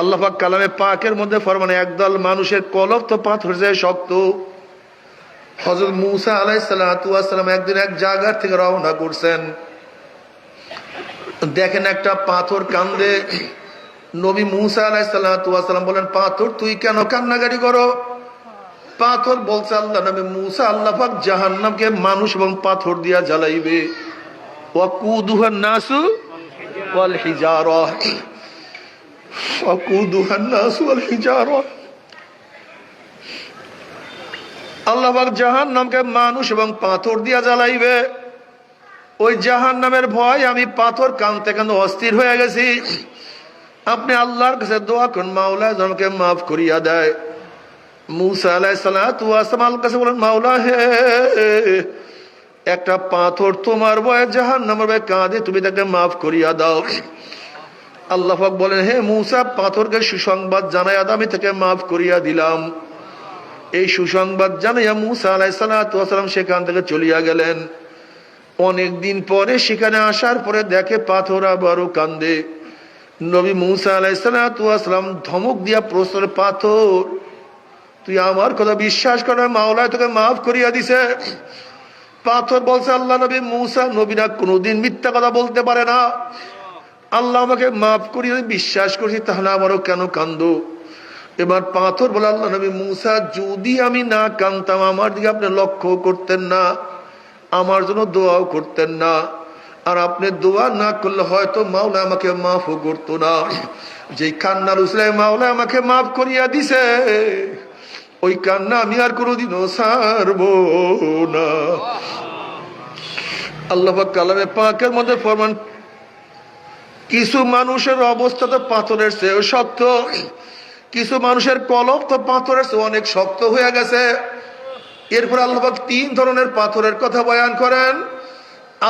আল্লাহ পাক কালামে পাকের মধ্যে ফরমানে, একদল মানুষের কলব তো পাথর যায় শক্ত। হজরত মুসা আলাইসালাম একদিন এক জায়গার থেকে রওনা করছেন। দেখেন একটা পাথর কান্দে। নবী মুসা আলাইসালাম বলেন, পাথর, তুই কেন কান্নাগাড়ি করো? পাথর বলছে, আল্লাহ নবী মুসা, আল্লাহ পাক জাহান্নামকে মানুষ এবং পাথর দিয়া জ্বালাইবে। ও ওয়াকুদুহান নাসু ওয়াল হিজারা। وقودها الناس والحجارة আল্লাহ জাহান নামকে মানুষ এবং পাথর দিয়া জ্বালাইবে ওই জাহান নামের ভয় আমি পাথর কানতে কানতে অস্থির হয়ে গেছি আপনি আল্লাহর কাছে দোয়া করুন মাওলা জনকে মাফ করিয়া দেয় মুসা আলাই সালাম আল্লাহর কাছে বলেন মাওলা হে একটা পাথর তোমার ভয়ে জাহান নামের ভয়ে কাঁদে তুমি তাকে মাফ করিয়া দাও আল্লাহ পাক বলেন, হে মুসা, পাথরকে সুসংবাদ জানাইয়া আমি থেকে মাফ করিয়া দিলাম। এই সুসংবাদ জানাইয়া মুসা আলাই সালাম সেখান থেকে চলিয়া গেলেন। অনেক দিন পরে সেখানে আসার পরে দেখে পাথর আবারও কান্দে। নবী মুসা আলাই সালাম ধমক দিয়া প্রশ্ন পাথর, তুই আমার কথা বিশ্বাস করে মাওলায় তোকে মাফ করিয়া দিছে। পাথর বলছে, আল্লাহ নবী মুসা, নবীরা কোনোদিন মিথ্যা কথা বলতে পারে না। আল্লাহ আমাকে মাফ করিয়ে বিশ্বাস করছি তাহলে আমারও কেন কান্দ? এবার পাথর বলে আল্লাহ নবী মুসা, যদি আমি না কানতাম, আমার দিকে আপনি লক্ষ্য করতেন না, আমার জন্য দোয়াও করতেন না। আর আপনি দোয়া না করলে হয়তো মাওলা আমাকে মাফও করতো না। যে কান্নার উসলাই মাওলা আমাকে মাফ করিয়া দিছে, ওই কান্না আমি আর কোনোদিনও সারবো না। আল্লাহ কালামে পাকের মধ্যে ফরমান কিছু মানুষের অবস্থা তো পাথরের চেয়েও শক্ত। কিছু মানুষের কলব তো পাথরের চেয়ে অনেক শক্ত হয়ে গেছে। এরপর আল্লাহ তিন ধরনের পাথরের কথা বয়ান করেন।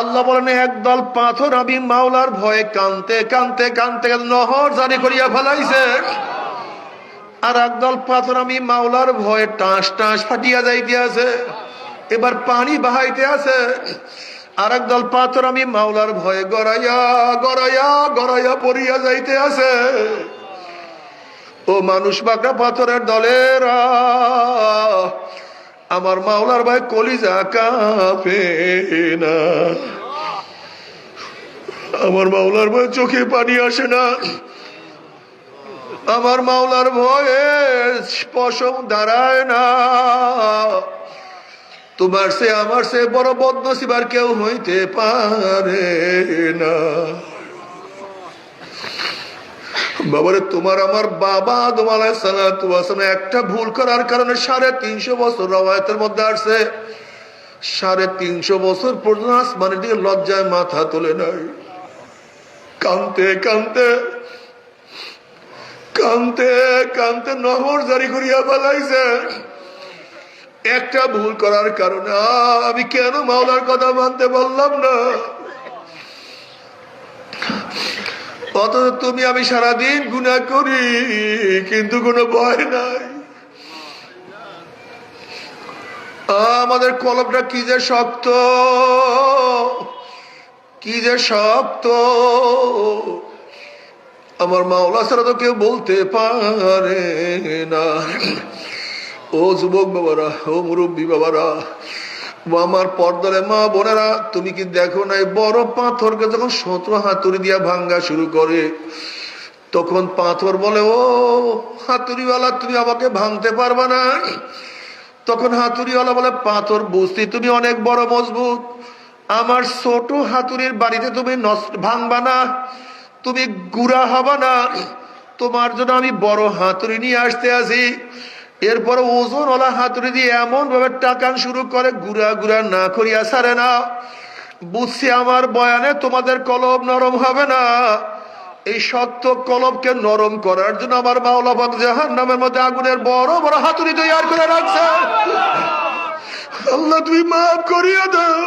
আল্লাহ বলেন, একদল পাথর আমি মাওলার ভয়ে কানতে কানতে কানতে নহর জারি করিয়া ফেলাইছে। আর একদল পাথর আমি মাওলার ভয়ে টাঁস টাঁস ফাটিয়া যাইতে আছে। এবার পানি বাহাইতে আছে। আর দল পাথর আমি মাওলার ভয়ে গড়াইয়া গড়াইয়া গড়াইয়া পড়িয়া যাইতে আছে। ও মানুষ বাঁকা পাথরের দলের, আমার মাওলার ভাই কলিজা কাঁপে না। আমার মাওলার ভয় চোখে পানি আসে না। আমার মাওলার ভয়ে পশম দাঁড়ায় না। তোমার সে আমার সে বড় বদনসিব আর কেউ হইতে পারে না। বাবারে, তোমার আমার বাবা তোমার একটা ভুল করার কারণে সাড়ে তিনশো বছর রবায়তের মধ্যে আসছে। সাড়ে তিনশো বছর পর্যন্ত আসমানের দিকে লজ্জায় মাথা তোলে নাই। কানতে কানতে কানতে কানতে নহর জারি করিয়া পালাইছে একটা ভুল করার কারণে আমি কেন মাওলার কথা মানতে পারলাম না? অথচ তুমি, আমি সারাদিন গুণা করি, কিন্তু কোনো ভয় নাই। আমাদের কলমটা কি যে শক্ত, কি যে শক্ত। আমার মাওলা ছাড়া তো কেউ বলতে পারে না। ও যুবক বাবারা, ও মুরব্বী বাবারা আমার পর্দারে, মা বোনেরা, তুমি কি দেখো না বড় পাথরকে যখন সতেরো হাতুড়ি দিয়া ভাঙ্গা শুরু করে, তখন পাথর বলে, ও, হাতুড়িওয়ালা, তুমি আমাকে ভাঙতে পারবা না। তখন হাতুড়িওয়ালা বলে, পাথর বুঝতে তুমি অনেক বড় মজবুত। আমার ছোট হাতুড়ির বাড়িতে তুমি ভাঙবা না। তুমি গুড়া হবা না। তোমার জন্য আমি বড় হাতুড়ি নিয়ে আসতে আসি। এরপরে ওজন ওলা হাতুড়ি দিয়ে এমন ভাবে টাকান শুরু করে, গুড়া গুড়া না করিয়া সারে না। বুঝছি আমার বয়ানে তোমাদের কলব নরম হবে না। এই সত্য কলবকে নরম করার জন্য আমার মাওলা বাগ জাহান নামের মধ্যে আগুনের বড় বড় হাতুড়ি তৈরি করে রাখছে। আল্লাহ, তুমি মাফ করিয়া দাও।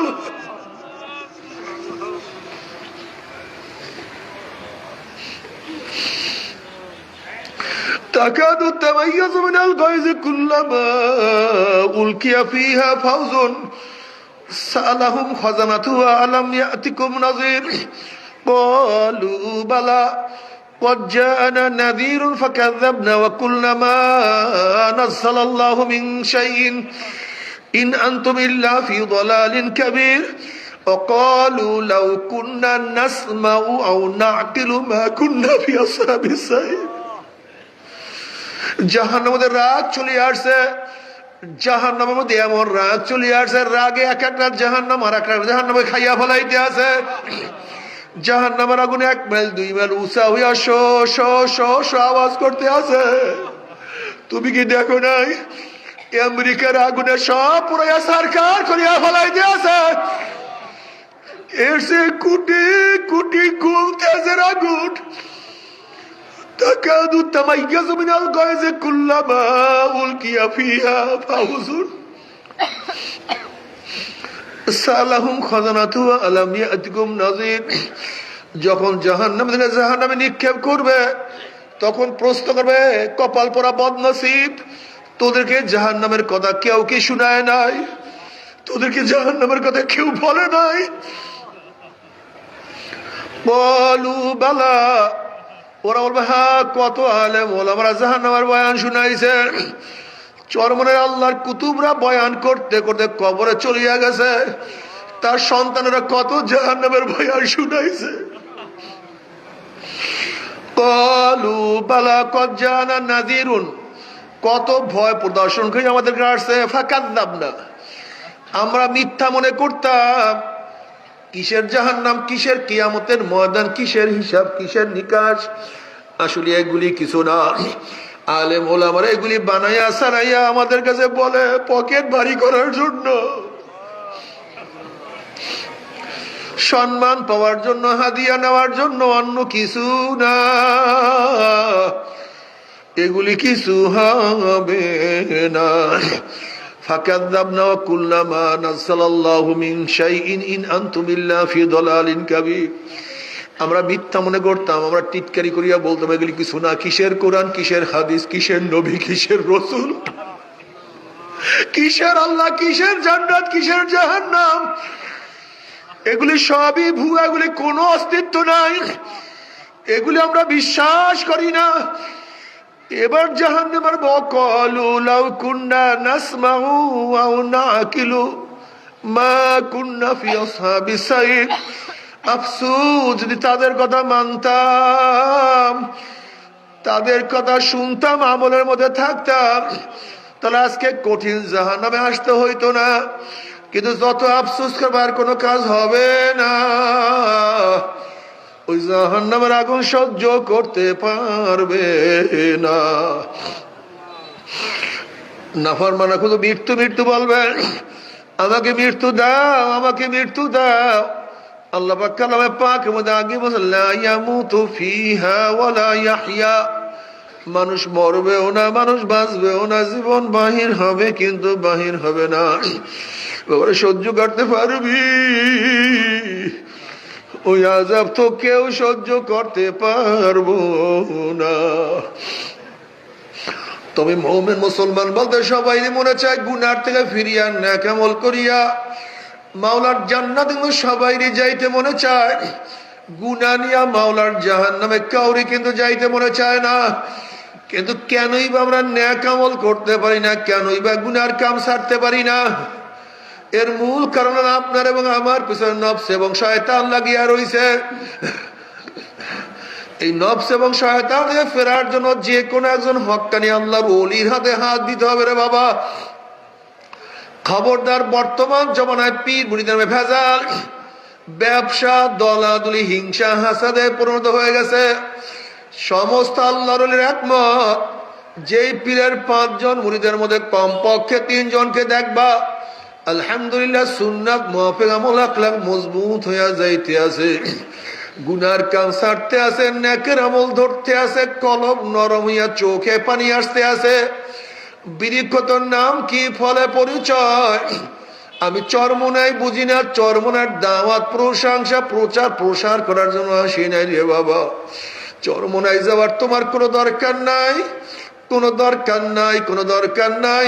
تكاد تميز من الغيظ كلما ألقي فيها فوز سألهم خزنتها ألم يأتكم نظير قالوا بلى قد جاءنا نذير فكذبنا وقلنا ما نزل الله من شيء إن أنتم إلا في ضلال كبير وقالوا لو كنا نسمع أو نعقل ما كنا في أصحاب السعير জাহান্নামের মধ্যে রাগ চলে আসছে। জাহান্নামের মধ্যে এমন রাগ চলে আসছে, রাগে এক একটা জাহান্নাম আর একটা জাহান্নামে খাইয়া ফলাইতে আছে জাহান্নামের আগুনে এক মাইল, দুই মাইল উষা হইয়া শো শো শো শো আওয়াজ করতে আছে তুমি কি দেখো নাই? আমেরিকার আগুনে সব পুরাইয়া সরকার করিয়া ফলাইতে আছে এসে কুটি কুটি গুলতে আছে আগুন তাকাদু তামাইয়াজু মিনাল গায়জে কুল্লামা উলকিয়া ফিহা ফাউজুন সালাহুম খাজানাতু আলাম ইয়াতিকুম নাযীর যখন জাহান্নাম থেকে জাহান্নামে নিক্ষেপ করবে, তখন প্রশ্ন করবে, কপাল পরা বদনসিব, তোদেরকে জাহান নামের কথা কেউ কি শুনায় নাই? তোদেরকে জাহান নামের কথা কেউ বলে নাই? বলু, বালা ওরা বলবে হ্যাঁ কত আলে আলেম ওলামারা জাহান্নামার বয়ান শুনাইছে। চরমনের আল্লাহর কুতুবরা বয়ান করতে করতে কবরে চলিয়া গেছে। তার সন্তানেরা কত জাহান্নামের বয়ান শুনাইছে। কলু বালা নাজিরুন কত ভয় প্রদর্শন করে আমাদের আসছে। ফাঁকাদ্দাব না আমরা মিথ্যা মনে করতাম। কিসের জাহান নাম কিসের কিয়ামতের ময়দান, কিসের হিসাব, কিসের নিকাশ? আসলে এগুলি কিছু না। আলেম ওলামারা এগুলি বানাইয়া সারাইয়া আমাদের কাছে বলে, পকেট ভারী করার জন্য। সম্মান পাওয়ার জন্য, হাদিয়া নেওয়ার জন্য অন্য কিছু না। এগুলি কিছু হবে না। فكذبنا وقلنا ما نزل الله من شيء إن أنتم إلا في ضلال كبير আমরা মিথ্যা মনে করতাম আমরা টিটকারি করিয়া বলতাম এগুলি কিছু না কিসের কোরআন কিসের হাদিস কিসের নবী কিসের রসুল কিসের আল্লাহ কিসের জান্নাত কিসের জাহান্নাম এগুলি সবই ভুয়া এগুলি কোনো অস্তিত্ব নাই এগুলি আমরা বিশ্বাস করি না এবার জাহান জাহান্নামের বকলু লাউ কুন্না নাসমাউ আও নাকিলু মা কুন্না ফি আসহাবিস সাইর আফসোস, যদি তাদের কথা মানতাম, তাদের কথা শুনতাম, আমলের মধ্যে থাকতাম, তাহলে আজকে কঠিন জাহান্নামে আসতে হইতো না। কিন্তু যত আফসোস করবার কোনো কাজ হবে না। ওই জাহান্নামের আগুন সহ্য করতে পারবে না। নাফার মানা শুধু মৃত্যু মৃত্যু বলবে, আমাকে মৃত্যু দাও, আমাকে মৃত্যু দাও। আল্লাহ পাক কালামে পাক মধ্যে আগে বলছেন, লা ইয়ামুতু ফিহা ওয়ালা ইয়াহইয়া। মানুষ মরবেও না, মানুষ বাঁচবেও না, জীবন বাহির হবে কিন্তু বাহির হবে না। সহ্য করতে পারবি? ওই আজাব তো কেউ সহ্য করতে পারব না। তবে মোহামেন মুসলমান বলতে সবাই মনে চায় গুনার থেকে ফিরিয়া ন্যাকামল করিয়া। মাওলার জান্নাত সবাই যাইতে মনে চায়। গুনা নিয়া মাওলার জাহান নামে কাউরি কিন্তু যাইতে মনে চায় না। কিন্তু কেনই বা আমরা ন্যাকামল করতে পারি না, কেনই বা গুনার কাম সারতে পারি না। এর মূল কারণ আপনার এবং আমার পিছনে নবস এবং শয়তান লাগিয়া রইছে। এই নবস এবং শয়তান ফেরার জন্য যে কোনো একজন হকানি আল্লাহর অলির হাতে হাত দিতে হবে রে বাবা। খবরদার বর্তমান জমানায় পীর বুড়ি ভেজাল। ব্যবসা, দলাদলি, হিংসা, হাসাদে পরিণত হয়ে গেছে। সমস্ত আল্লাহর একমত, যেই পীরের পাঁচজন মুড়িদের মধ্যে কমপক্ষে তিনজনকে দেখবা। আলহামদুলিল্লাহ সুন্নাত মহাফেক আমল আখলাক মজবুত হইয়া যাইতে আছে। গুনার কাম ছাড়তে আছে, নেকের আমল ধরতে আছে কলম নরম হইয়া চোখে পানি আসতে আছে। বিরিক্ষতর নাম কি ফলে পরিচয়? আমি চরমনাই বুঝি না চরমনার দাওয়াত, প্রশংসা, প্রচার, প্রসার করার জন্য আসি নাই রে বাবা। চরমনাই যাওয়ার তোমার কোনো দরকার নাই? কোনো দরকার নাই, কোনো দরকার নাই।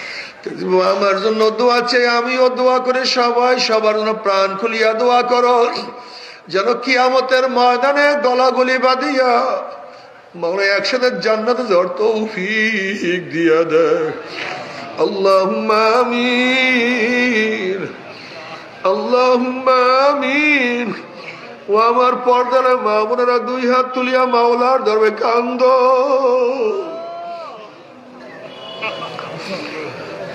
আমার জন্য দোয়া চেয়ে আমিও দোয়া করে সবাই সবার জন্য প্রাণ খুলিয়া দোয়া করো। যেন কিয়ামতের ময়দানে গলা গলাগুলি বাঁধিয়া মাওলা একসাথে জান্নাতে যাওয়ার তৌফিক দিয়া দেয়। আল্লাহুম্মা আমিন আমিন। ও আমার পর্দারে মা বোনেরা দুই হাত তুলিয়া মাওলার ধরবে কান্দ।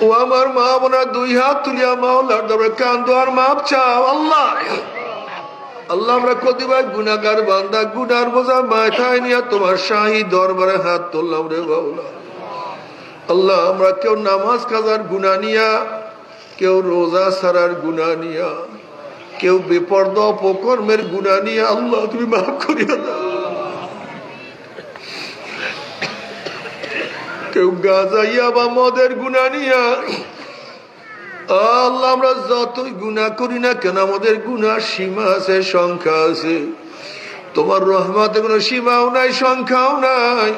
ও আমার মা বোনেরা দুই হাত তুলিয়া মাওলার ধরবে কান্দ আর মাপ চাও, আল্লাহ। আল্লাহ, আমরা কতিবার গুনাগার বান্দা গুনার বোঝা মাথায় নিয়ে তোমার শাহী দরবারে হাত তুললাম রে বাউলা আল্লাহ, আমরা কেউ নামাজ কাজার গুনা নিয়া, কেউ রোজা সারার গুনা নিয়া, কেউ বেপর্দ অপকর্মের গুনা নিয়ে, আল্লাহ, তুমি মাফ করিয়া দাও। কেউ গাজাইয়া বা মদের গুনা নিয়া, আল্লাহ আমরা যতই গুণা করি না কেন, আমাদের গুনার সীমা আছে, সংখ্যা আছে। তোমার রহমাতে কোনো সীমাও নাই, সংখ্যাও নাই।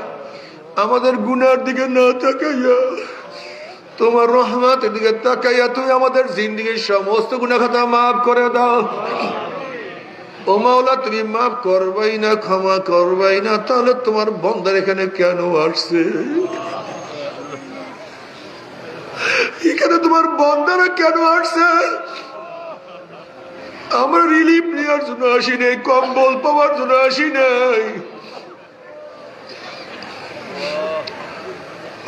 আমাদের গুনার দিকে না তাকাইয়া, তোমার রহমাতের দিকে তাকাইয়া তুমি আমাদের জিন্দিগির সমস্ত গুণা খাতা মাফ করে দাও। ও মাওলা, তুমি মাফ করবাই না, ক্ষমা করবাই না, তাহলে তোমার বন্দার এখানে কেন আসছে? এখানে তোমার বন্দারা কেন আসছে? আমরা রিলিফ নেওয়ার জন্য আসি নাই, কম্বল পাওয়ার জন্য আসি নাই।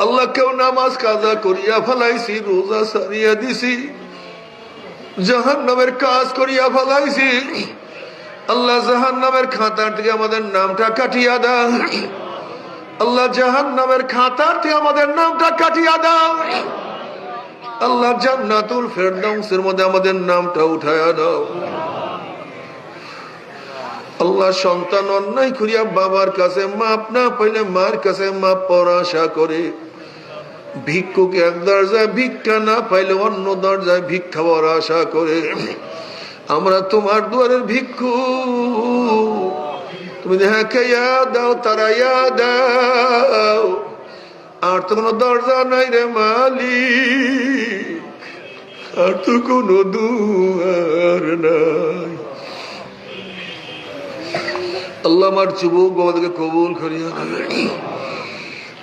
আল্লাহ কেউ নামাজ কাজা করিয়া ফেলাইছি, রোজা সারিয়া দিছি জাহান নামের কাজ করিয়া ফেলাইছি। আল্লাহ জাহান নামের খাতার থেকে আমাদের নামটা কাটিয়া দাও। আল্লাহ জাহান নামের খাতার থেকে আমাদের নামটা কাটিয়া দাও। আল্লাহ জান্নাতুল ফেরদাউসের মধ্যে আমাদের নামটা উঠায়া দাও। আল্লাহ সন্তান অন্যায় করিয়া বাবার কাছে মাপ না পাইলে মার কাছে মাপ পাওয়ার আশা করে। ভিক্ষুকে এক দরজায় ভিক্ষা না পাইলে অন্য দরজায় ভিক্ষা পাওয়ার আশা করে। আমরা তোমার দুয়ারের ভিক্ষু তুমি দেখা দাও, তারা দাও। আর তো কোনো দরজা নাই রে মালিক, আর তো কোনো দুয়ার নাই। আল্লাহ আমার যুবক বাবাদেরকে কবুল করিয়া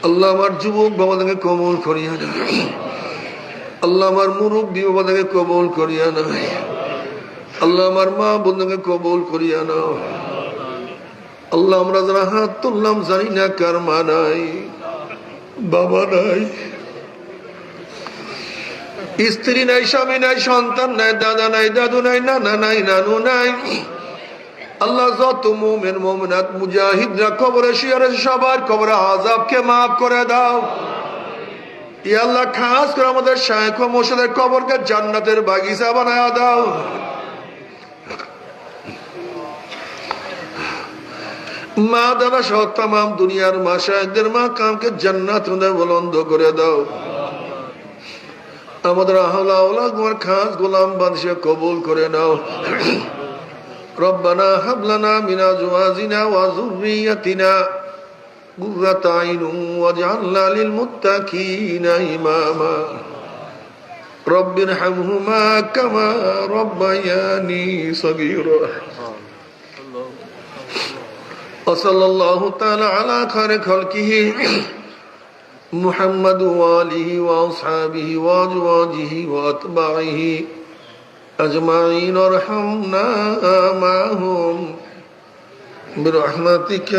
আল্লাহ আমার যুবক বাবাদেরকে কবুল করিয়া আল্লাহ আমার মুরব্বী বাবাদেরকে কবুল করিয়া নেয় আল্লাহ আমার মা বন্ধুকে কবুল করিয়া নাও আল্লাহ আমরা যারা হাত তুললাম জানি না কার মা নাই। বাবা নাই। স্ত্রী নাই, স্বামী নাই, সন্তান নাই, দাদা নাই, দাদু নাই, নানা নাই, নানু নাই। আল্লাহ যত মোমেন, মোমেনাত, মুজাহিদরা কবরে শিয়ারে সবার কবরে আজাবকে মাফ করে দাও। আল্লাহ, খাস করে আমাদের শায়খ মোর্শেদের কবরকে জান্নাতের বাগিচা বানায় দাও। মা দাদা সহ তাম দুনিয়ার মা শাহেকদের মা কামকে জান্নাত বলন্দ করে দাও আমাদের আহলা ওলা তোমার খাস গোলাম বাদশা কবুল করে নাও ربنا هب لنا من ازواجنا وذريتنا قرة عين واجعلنا للمتقين اماما رب ارحمهما كما ربياني صغيرا وصلى الله تعالى على خير خلقه محمد وآله وأصحابه وأزواجه وأتباعه أجمعين وارحمنا معهم برحمتك